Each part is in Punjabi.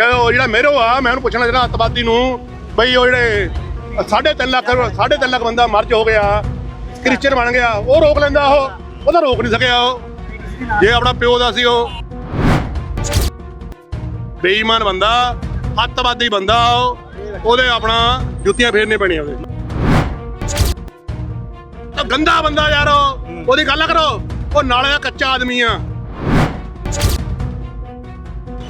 ਕਿ ਉਹ ਜਿਹੜਾ ਮੇਰੋ ਆ, ਮੈਂ ਉਹਨੂੰ ਪੁੱਛਣਾ ਜਿਹੜਾ ਅੱਤਵਾਦੀ ਨੂੰ, ਬਈ ਉਹ ਜਿਹੜੇ 3.5 ਲੱਖ 3.5 ਲੱਖ ਬੰਦਾ ਮਰਜ ਹੋ ਗਿਆ ਕ੍ਰਿਸਚੀਅਨ ਬਣ ਗਿਆ, ਉਹ ਰੋਕ ਲੈਂਦਾ ਉਹ ਉਹਦਾ ਰੋਕ ਨਹੀਂ ਸਕਿਆ ਉਹ। ਜੇ ਆਪਣਾ ਪਿਓ ਦਾ ਸੀ ਉਹ। ਬੇਈਮਾਨ ਬੰਦਾ, ਅੱਤਵਾਦੀ ਬੰਦਾ ਉਹ, ਉਹਦੇ ਆਪਣਾ ਜੁੱਤੀਆਂ ਫੇਰਨੇ ਪੈਣੀਆਂ ਉਹਦੇ। ਤਾਂ ਗੰਦਾ ਬੰਦਾ ਯਾਰ ਉਹਦੀ ਗੱਲ ਕਰੋ, ਉਹ ਨਾਲੇ ਦਾ ਕੱਚਾ ਆਦਮੀ ਆ।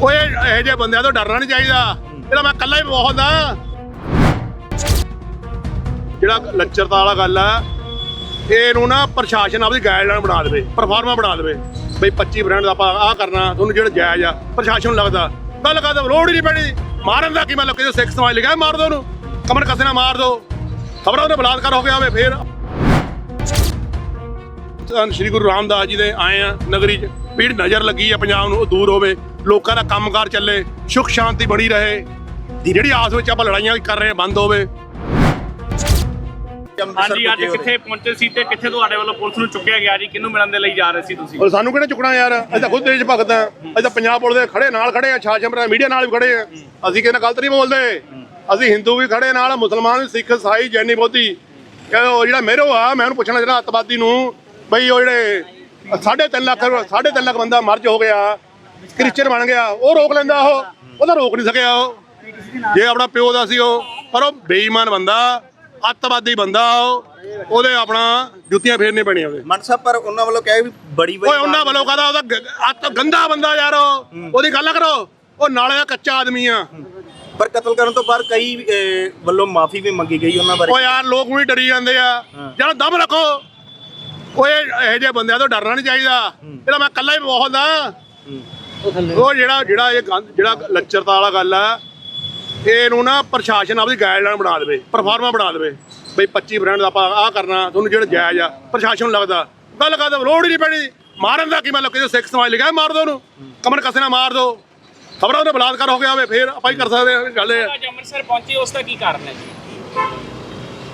ਓਏ, ਇਹ ਜਿਹੇ ਬੰਦਿਆਂ ਤੋਂ ਡਰਨਾ ਨਹੀਂ ਚਾਹੀਦਾ। ਇਹਦਾ ਮੈਂ ਇਕੱਲਾ ਹੀ ਬਹੁਤ ਆ ਜਿਹੜਾ ਲੱਚਰਤਾ ਵਾਲਾ ਗੱਲ ਆ, ਇਹਨੂੰ ਨਾ ਪ੍ਰਸ਼ਾਸਨ ਆਪਦੀ ਗਾਈਡਲਾਈਨ ਬਣਾ ਦੇਵੇ ਪਰਫਾਰਮਾ ਬਣਾ ਦੇਵੇ। ਬਈ 25 ਬ੍ਰਾਂਡ ਦਾ ਆਪਾਂ ਆਹ ਕਰਨਾ, ਤੁਹਾਨੂੰ ਜਿਹੜਾ ਜਾਇਜ਼ ਆ, ਪ੍ਰਸ਼ਾਸਨ ਨੂੰ ਲੱਗਦਾ। ਗੱਲ ਕਰਦਾ ਲੋੜ ਹੀ ਨਹੀਂ ਪੈਣੀ। ਮਾਰਨ ਦਾ ਕੀ ਮਤਲਬ? ਕਿਸੇ ਸਿੱਖ ਸਮਾਜ ਲਿਖਿਆ ਮਾਰ ਦੋ ਉਹਨੂੰ। ਕਮਰ ਕਸੇ ਨਾਲ ਮਾਰ ਦੋ। ਖਬਰਾਂ ਉਹਨੇ ਬਲਾਤਕਾਰ ਹੋ ਗਿਆ ਹੋਵੇ ਫੇਰ। ਸ਼੍ਰੀ ਗੁਰੂ ਰਾਮਦਾਸ ਜੀ ਦੇ ਆਏ ਆ ਨਗਰੀ 'ਚ। ਪੀੜ ਨਜ਼ਰ ਲੱਗੀ ਆ ਪੰਜਾਬ ਨੂੰ, ਉਹ ਦੂਰ ਹੋਵੇ। ਲੋਕਾਂ ਦਾ ਕੰਮਕਾਰ ਚੱਲੇ ਸੁਖ ਸ਼ਾਂਤੀ ਬਣੀ ਰਹੇ ਜਿਹੜੀ ਆਸ ਵਿੱਚ ਆਪਾਂ ਲੜਾਈਆਂ ਕਰ ਰਹੇ ਬੰਦ ਹੋਵੇ। ਹਾਂਜੀ ਅੱਜ ਕਿੱਥੇ ਪਹੁੰਚੇ ਸੀ ਤੇ ਕਿੱਥੇ ਤੁਹਾਡੇ ਵੱਲੋਂ ਪੁਲਿਸ ਨੂੰ ਚੁੱਕਿਆ ਗਿਆ ਜੀ? ਕਿਹਨੂੰ ਮਿਲਣ ਦੇ ਲਈ ਜਾ ਰਹੇ ਸੀ ਤੁਸੀਂ? ਔਰ ਸਾਨੂੰ ਕਿਹਨੇ ਚੁੱਕਣਾ ਯਾਰ? ਅਸੀਂ ਤਾਂ ਖੁਦ ਦੇਸ਼ ਭਗਤ ਆ ਅਸੀਂ ਤਾਂ ਪੰਜਾਬ ਪੁਲਿਸ ਦੇ ਖੜੇ ਨਾਲ ਖੜੇ ਆ ਛਾਛਮਰਾ ਮੀਡੀਆ ਨਾਲ ਵੀ ਖੜੇ ਆ ਅਸੀਂ ਕਿਸੇ ਨਾਲ ਗਲਤ ਨਹੀਂ ਬੋਲਦੇ। ਅਸੀਂ ਹਿੰਦੂ ਵੀ ਖੜੇ ਨਾਲ ਮੁਸਲਮਾਨ ਸਿੱਖ ਸਾਈ ਜੈਨੀ ਬੋਧੀ। ਉਹ ਜਿਹੜਾ ਮੇਰੋ ਆ ਮੈਂ ਉਹਨੂੰ ਪੁੱਛਣਾ ਜਿਹੜਾ ਅੱਤਵਾਦੀ ਨੂੰ ਬਈ ਉਹ ਜਿਹੜੇ 3.5 ਲੱਖ 3.5 ਲੱਖ ਬੰਦਾ ਮਰਜ ਹੋ ਗਿਆ। ਕ੍ਰਿਸਚੀਅਨ ਬਣ ਗਿਆ ਉਹ ਰੋਕ ਲੈਂਦਾ ਉਹ ਉਹਦਾ ਰੋਕ ਨਹੀਂ ਸਕਿਆ ਉਹ। ਜੇ ਆਪਣਾ ਪਿਓ ਦਾ ਸੀ ਉਹ ਪਰ ਉਹ ਬੇਈਮਾਨ ਬੰਦਾ ਅੱਤਵਾਦੀ ਬੰਦਾ ਉਹ ਉਹਦੇ ਆਪਣਾ ਜੁੱਤੀਆਂ ਫੇਰਨੇ ਪੈਣੀਆਂ ਉਹਦੇ। ਮਨ ਸਾਹਿਬ ਪਰ ਉਹਨਾਂ ਵੱਲੋਂ ਕਹੇ ਵੀ ਬੜੀ ਓਏ ਉਹਨਾਂ ਵੱਲੋਂ ਕਹਦਾ ਉਹਦਾ ਅੱਤ ਗੰਦਾ ਬੰਦਾ ਯਾਰ ਉਹ ਉਹਦੀ ਗੱਲ ਕਰੋ ਉਹ ਨਾਲੇ ਦਾ ਕੱਚਾ ਆਦਮੀ ਆ। ਪਰ ਕਤਲ ਕਰਨ ਤੋਂ ਬਾਅਦ ਕਈ ਵੱਲੋਂ ਮਾਫੀ ਵੀ ਮੰਗੀ ਗਈ ਉਹਨਾਂ ਬਾਰੇ। ਓ ਯਾਰ ਲੋਕ ਵੀ ਡਰੀ ਜਾਂਦੇ ਆ। ਜਿਹੜਾ ਦਮ ਰੱਖੋ। ਓਏ ਇਹੋ ਜਿਹੇ ਬੰਦਿਆਂ ਤੋਂ ਡਰਨਾ ਨਹੀਂ ਚਾਹੀਦਾ। ਇਹਦਾ ਮੈਂ ਇਕੱਲਾ ਹੀ ਬਹੁਤ ਆ ਉਹ ਜਿਹੜਾ ਜਿਹੜਾ ਇਹ ਗੰਦ- ਜਿਹੜਾ ਲੱਚਰਤਾ ਵਾਲਾ ਗੱਲ ਆ ਇਹਨੂੰ ਨਾ ਪ੍ਰਸ਼ਾਸਨ ਆਪਦੀ ਗਾਈਡਲਾਈਨ ਬਣਾ ਦੇਵੇ ਪਰਫਾਰਮਾ ਬਣਾ ਦੇਵੇ। ਬਈ 25 ਬ੍ਰਾਂਡ ਦਾ ਆਪਾਂ ਆਹ ਕਰਨਾ ਤੁਹਾਨੂੰ ਜਿਹੜਾ ਜਾਇਜ਼ ਆ ਪ੍ਰਸ਼ਾਸਨ ਨੂੰ ਲੱਗਦਾ। ਗੱਲ ਕਰਦਾ ਲੋੜ ਹੀ ਨਹੀਂ ਪੈਣੀ। ਮਾਰਨ ਦਾ ਕੀ ਮਤਲਬ? ਕਿਸੇ ਸਿੱਖ ਸਮਾਜ ਲਿਖਿਆ ਮਾਰ ਦੋ ਉਹਨੂੰ। ਕਮਰ ਕਸੇ ਨਾਲ ਮਾਰ ਦੋ। ਖਬਰਾਂ ਉਹਨੇ ਬਲਾਤਕਾਰ ਹੋ ਗਿਆ ਹੋਵੇ ਫੇਰ ਆਪਾਂ ਹੀ ਕਰ ਸਕਦੇ ਹਾਂ ਗੱਲ ਇਹ ਆ। ਅੱਜ ਅੰਮ੍ਰਿਤਸਰ ਪਹੁੰਚੇ ਉਸ ਦਾ ਕੀ ਕਾਰਨ ਹੈ ਜੀ?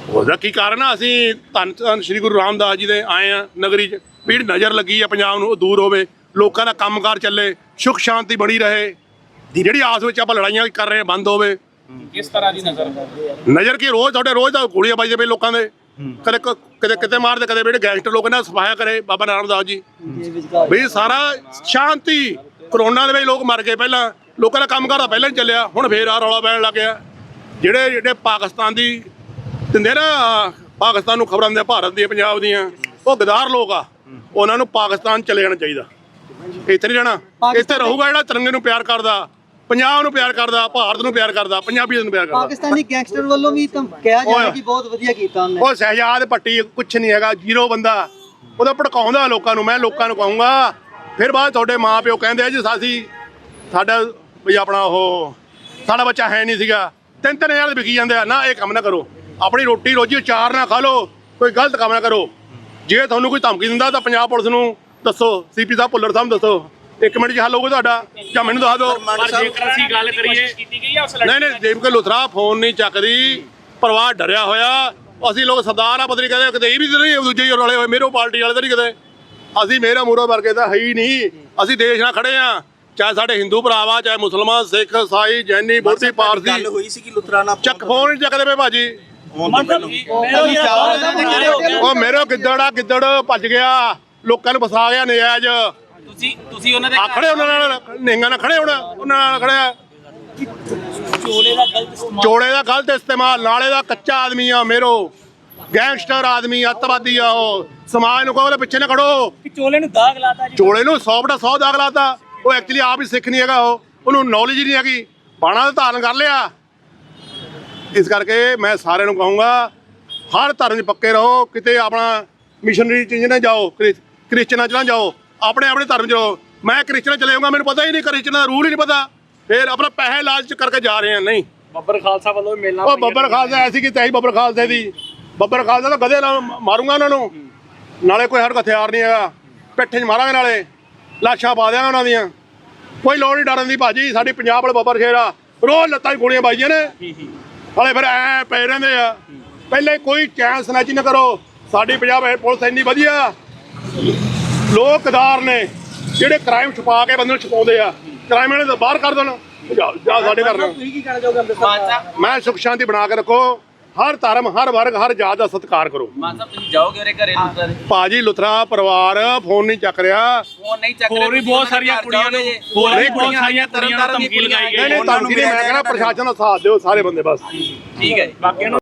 ਉਹਦਾ ਕੀ ਕਾਰਨ ਆ? ਅਸੀਂ ਧੰਨ ਧੰਨ ਸ਼੍ਰੀ ਗੁਰੂ ਰਾਮਦਾਸ ਜੀ ਦੇ ਆਏ ਆ ਨਗਰੀ 'ਚ। ਪੀੜ ਨਜ਼ਰ ਲੱਗੀ ਆ ਪੰਜਾਬ ਨੂੰ ਉਹ ਦੂਰ ਹੋਵੇ। ਲੋਕਾਂ ਦਾ ਕੰਮਕਾਰ ਚੱਲੇ ਸੁਖ ਸ਼ਾਂਤੀ ਬਣੀ ਰਹੇ। ਜਿਹੜੀ ਆਸ ਵਿੱਚ ਆਪਾਂ ਲੜਾਈਆਂ ਕਰ ਰਹੇ ਬੰਦ ਹੋਵੇ। ਕਿਸ ਤਰ੍ਹਾਂ ਦੀ ਨਜ਼ਰ ਨਜ਼ਰ ਕੀ ਰੋਜ਼ ਤੁਹਾਡੇ ਰੋਜ਼ ਦਾ ਗੋਲੀਆਂ ਵੱਜਦੇ ਪਏ ਲੋਕਾਂ ਦੇ। ਕਦੇ ਕ- ਕਦੇ ਕਿਤੇ ਮਾਰਦੇ ਕਦੇ ਜਿਹੜੇ ਗੈਂਗਸਟਰ ਲੋਕ ਨੇ ਸਫਾਇਆ ਕਰੇ ਬਾਬਾ ਨਾਨਕ ਜੀ। ਵੀ ਸਾਰਾ ਸ਼ਾਂਤੀ ਕਰੋਨਾ ਦੇ ਵਿੱਚ ਲੋਕ ਮਰ ਗਏ ਪਹਿਲਾਂ। ਲੋਕਾਂ ਦਾ ਕੰਮ ਕਰਦਾ ਪਹਿਲਾਂ ਹੀ ਚੱਲਿਆ ਹੁਣ ਫੇਰ ਆ ਰੌਲਾ ਪੈਣ ਲੱਗ ਗਿਆ। ਜਿਹੜੇ ਜਿਹੜੇ ਪਾਕਿਸਤਾਨ ਦੀ ਦਿੰਦੇ ਨਾ ਪਾਕਿਸਤਾਨ ਨੂੰ ਖਬਰਾਂ ਆ, ਭਾਰਤ ਦੀਆਂ ਪੰਜਾਬ ਦੀਆਂ ਉਹ ਗਦਾਰ ਲੋਕ ਆ। ਉਹਨਾਂ ਨੂੰ ਪਾਕਿਸਤਾਨ ਚਲੇ ਜਾਣਾ ਚਾਹੀਦਾ। ਇੱਥੇ ਨਹੀਂ ਰਹਿਣਾ ਇੱਥੇ ਰਹੂਗਾ ਜਿਹੜਾ ਤਿਰੰਗੇ ਨੂੰ ਪਿਆਰ ਕਰਦਾ ਪੰਜਾਬ ਨੂੰ ਪਿਆਰ ਕਰਦਾ ਭਾਰਤ ਨੂੰ ਪਿਆਰ ਕਰਦਾ ਪੰਜਾਬੀਆਂ ਨੂੰ ਪਿਆਰ ਕਰਦਾ। ਪਾਕਿਸਤਾਨੀ ਗੈਂਗਸਟਰ ਵੱਲੋਂ ਵੀ ਤਾਂ ਕਿਹਾ ਜਾ ਰਿਹਾ ਓਏ। ਕਿ ਬਹੁਤ ਵਧੀਆ ਕੀਤਾ ਉਹਨੇ। ਉਹ ਸਹਿਜਾਦ ਪੱਟੀ ਕੁਛ ਨਹੀਂ ਹੈਗਾ ਜ਼ੀਰੋ ਬੰਦਾ। ਉਹਦਾ ਭੜਕਾਉਂਦਾ ਲੋਕਾਂ ਨੂੰ ਮੈਂ ਲੋਕਾਂ ਨੂੰ ਕਹੂੰਗਾ। ਫਿਰ ਬਾਅਦ ਤੁਹਾਡੇ ਮਾਪਿਓ ਕਹਿੰਦੇ ਆ ਜੀ ਸਾਸੀ ਸਾਡਾ ਵੀ ਆਪਣਾ ਉਹ ਸਾਡਾ ਬੱਚਾ ਹੈ ਨਹੀਂ ਸੀਗਾ। ਤਿੰਨ ਤਿੰਨ ਹਜ਼ਾਰ ਵਿਕੀ ਜਾਂਦੇ ਆ। ਨਾ ਇਹ ਕੰਮ ਨਾ ਕਰੋ। ਆਪਣੀ ਰੋਟੀ ਰੋਜੀ ਚਾਰ ਨਾ ਖਾ ਲਓ ਕੋਈ ਗਲਤ ਕੰਮ ਨਾ ਕਰੋ। ਜੇ ਤੁਹਾਨੂੰ ਕੋਈ ਧਮਕੀ ਦਿੰਦਾ ਤਾਂ ਪੰਜਾਬ ਪੁਲਿਸ ਨੂੰ ਦੱਸੋ ਸੀਪੀ ਸਾਹਿਬ ਭੁੱਲਰ ਸਾਹਿਬ ਦੱਸੋ। ਇੱਕ ਮਿੰਟ 'ਚ ਹੱਲ ਹੋਊਗਾ ਤੁਹਾਡਾ? ਜਾਂ ਮੈਨੂੰ ਦੱਸ ਦਿਓ? ਪਰ ਜੇਕਰ ਅਸੀਂ ਗੱਲ ਕਰੀਏ ਕੀਤੀ ਗਈ ਹੈ ਉਸ ਨਹੀਂ ਨਹੀਂ ਦੇਵ ਕੇ ਲੁਥਰਾ ਫੋਨ ਨਹੀਂ ਚੱਕਦੀ ਪਰਿਵਾਰ ਡਰਿਆ ਹੋਇਆ ਅਸੀਂ ਲੋਕ ਸਰਦਾਰ ਆ ਬਦਰੀ ਕਹਿੰਦੇ ਕਿਤੇ ਇਹ ਵੀ ਨਹੀਂ ਦੂਜੇ ਹੀ ਰਲੇ ਹੋਏ ਮੇਰੋ ਪਾਰਟੀ ਵਾਲੇ ਤਾਂ ਨਹੀਂ ਕਿਤੇ ਅਸੀਂ ਮੇਰਾ ਮੂਰੋ ਵਰਗੇ ਤਾਂ ਹੈ ਹੀ ਨਹੀਂ। ਅਸੀਂ ਦੇਸ਼ ਨਾਲ ਖੜੇ ਆ ਚਾਹੇ ਸਾਡੇ ਹਿੰਦੂ ਭਰਾਵਾ ਚਾਹੇ ਮੁਸਲਮਾਨ ਸਿੱਖ ਸਾਈ ਜੈਨੀ ਬੋਧੀ ਪਾਰਸੀ। ਗੱਲ ਹੋਈ ਸੀ ਕਿ ਲੁਤਰਾ ਨਾਲ ਚੱਕ ਫੋਨ ਨਹੀਂ ਚੱਕਦੇ ਪਏ ਭਾਜੀ। ਉਹ ਮੇਰੇ ਗਿੱਦੜ ਆ ਗਿੱਦੜ। ਭੱਜ ਗਿਆ ਲੋਕਾਂ ਨੂੰ ਫਸਾ ਗਿਆ ਨਜਾਇਜ਼। ਤੁਸੀਂ ਤੁਸੀਂ ਉਹਨਾਂ ਦੇ ਆ ਖੜੇ ਉਹਨਾਂ ਨਾਲ ਨਿਹੰਗਾਂ ਨਾਲ ਖੜੇ ਹੋਣਾ ਉਹਨਾਂ ਨਾਲ ਖੜਿਆ। ਚੋਲੇ ਦਾ ਗਲਤ ਇਸਤੇਮਾਲ। ਚੋਲੇ ਦਾ ਗਲਤ ਇਸਤੇਮਾਲ ਨਾਲੇ ਦਾ ਕੱਚਾ ਆਦਮੀ ਆ ਮੇਰੋ। ਗੈਂਗਸਟਰ ਆਦਮੀ ਅੱਤਵਾਦੀ ਆ ਉਹ। ਸਮਾਜ ਨੂੰ ਕਹੋ ਉਹਦੇ ਪਿੱਛੇ ਨਾ ਖੜੋ। ਕਿ ਚੋਲੇ ਨੂੰ ਦਾਗ ਲਾਤਾ ਜੀ। ਚੋਲੇ ਨੂੰ 100 ਬਟਾ 100 ਦਾਗ ਲਾਤਾ। ਉਹ ਐਕਚੁਅਲੀ ਆਪ ਹੀ ਸਿੱਖ ਨਹੀਂ ਹੈਗਾ ਉਹ। ਉਹਨੂੰ ਨੌਲੇਜ ਨਹੀਂ ਹੈਗੀ। ਬਾਣਾ ਦਾ ਧਾਰਨ ਕਰ ਲਿਆ। ਇਸ ਕਰਕੇ ਮੈਂ ਸਾਰਿਆਂ ਨੂੰ ਕਹੂੰਗਾ ਹਰ ਧਰਮ 'ਚ ਪੱਕੇ ਰਹੋ। ਕਿਤੇ ਆਪਣਾ ਮਿਸ਼ਨਰੀ ਚ ਨਾ ਜਾਓ ਕ੍ਰਿਸਚਨਾਂ 'ਚ ਨਾ ਜਾਓ ਆਪਣੇ ਆਪਣੇ ਧਰਮ 'ਚ ਰਹੋ। ਮੈਂ ਕ੍ਰਿਸਚਨ ਚਲੇ ਜਾਊਂਗਾ ਮੈਨੂੰ ਪਤਾ ਹੀ ਨਹੀਂ ਕ੍ਰਿਸਚਨ ਦਾ ਰੂਲ ਹੀ ਨਹੀਂ ਪਤਾ। ਫਿਰ ਆਪਣਾ ਪੈਸੇ ਲਾਲਚ ਕਰਕੇ ਜਾ ਰਹੇ ਆ ਨਹੀਂ। ਬੱਬਰ ਖਾਲਸਾ ਵੱਲੋਂ ਮੇਲਾ ਉਹ ਬੱਬਰ ਖਾਲਸਾ ਐਸੀ ਕਿ ਤੈਹੀ ਬੱਬਰ ਖਾਲਸੇ ਦੀ। ਬੱਬਰ ਖਾਲਸਾ ਤਾਂ ਗਧੇ ਨਾਲ ਮਾਰੂੰਗਾ ਉਹਨਾਂ ਨੂੰ। ਨਾਲੇ ਕੋਈ ਕੋਲ ਹਥਿਆਰ ਨਹੀਂ ਹੈਗਾ। ਪਿੱਠੇ 'ਚ ਮਾਰਾਂਗੇ ਨਾਲੇ। ਲਾਸ਼ਾਂ ਪਾ ਦਿਆਂਗੇ ਉਹਨਾਂ ਦੀਆਂ। ਕੋਈ ਲੋੜ ਨਹੀਂ ਡਰਨ ਦੀ ਭਾਜੀ ਸਾਡੀ ਪੰਜਾਬ ਵਾਲੇ ਬੱਬਰ ਸ਼ੇਰ ਆ। ਰੋਜ਼ ਲੱਤਾਂ 'ਚ ਗੋਲੀਆਂ ਵੱਜਦੀਆਂ ਨੇ। ਹਲੇ ਫਿਰ ਐ ਪਏ ਰਹਿੰਦੇ ਆ। ਪਹਿਲੇ ਕੋਈ ਚੈਨ ਸਨੈਚ ਨਾ ਕਰੋ। ਸਾਡੀ ਪੰਜਾਬ ਪੁਲਿਸ ਇੰਨੀ ਵਧੀਆ। ਲੋਕਦਾਰ ਨੇ ਜਿਹੜੇ ਕ੍ਰਾਈਮ ਛੁਪਾ ਕੇ ਬੰਦੇ ਨੂੰ ਛੁਪਾਉਂਦੇ ਆ ਕ੍ਰਾਈਮ ਵਾਲੇ ਤਾਂ ਬਾਹਰ ਕਰ ਦੇਣ ਜਾ ਜਾ ਸਾਡੇ ਘਰ ਨੂੰ। ਤੁਸੀਂ ਕੀ ਕਹਿਣਾ ਚਾਹੋਗੇ ਅੰਮ੍ਰਿਤਸਰ ਮੈਂ ਸੁਖ ਸ਼ਾਂਤੀ ਬਣਾ ਕੇ ਰੱਖੋ ਹਰ ਧਰਮ ਹਰ ਵਰਗ ਹਰ ਜਾਤ ਦਾ ਸਤਿਕਾਰ ਕਰੋ। ਮਾਨ ਸਾਹਿਬ ਤੁਸੀਂ ਜਾਓਗੇ ਉਹਦੇ ਘਰੇ ਭਾਜੀ ਲੁਥਰਾ ਪਰਿਵਾਰ ਫੋਨ ਨਹੀਂ ਚੱਕ ਰਿਹਾ। ਫੋਨ ਨਹੀਂ ਚੱਕ ਹੋਰ ਵੀ ਬਹੁਤ ਸਾਰੀਆਂ ਕੁੜੀਆਂ ਨੂੰ ਹੋਰ ਵੀ ਬਹੁਤ ਸਾਰੀਆਂ ਕੁੜੀਆਂ ਨੂੰ ਧਮਕੀ ਲਗਾਈ ਨਹੀਂ ਗਈ ਨਹੀਂ ਧਮਕੀ ਨਹੀਂ ਮੈਂ ਕਹਿੰਦਾ ਪ੍ਰਸ਼ਾਸਨ ਦਾ ਸਾਥ ਦਿਓ ਸਾਰੇ ਬੰਦੇ ਬਸ। ਠੀਕ ਹੈ ਜੀ। ਬਾਕੀਆਂ ਨੂੰ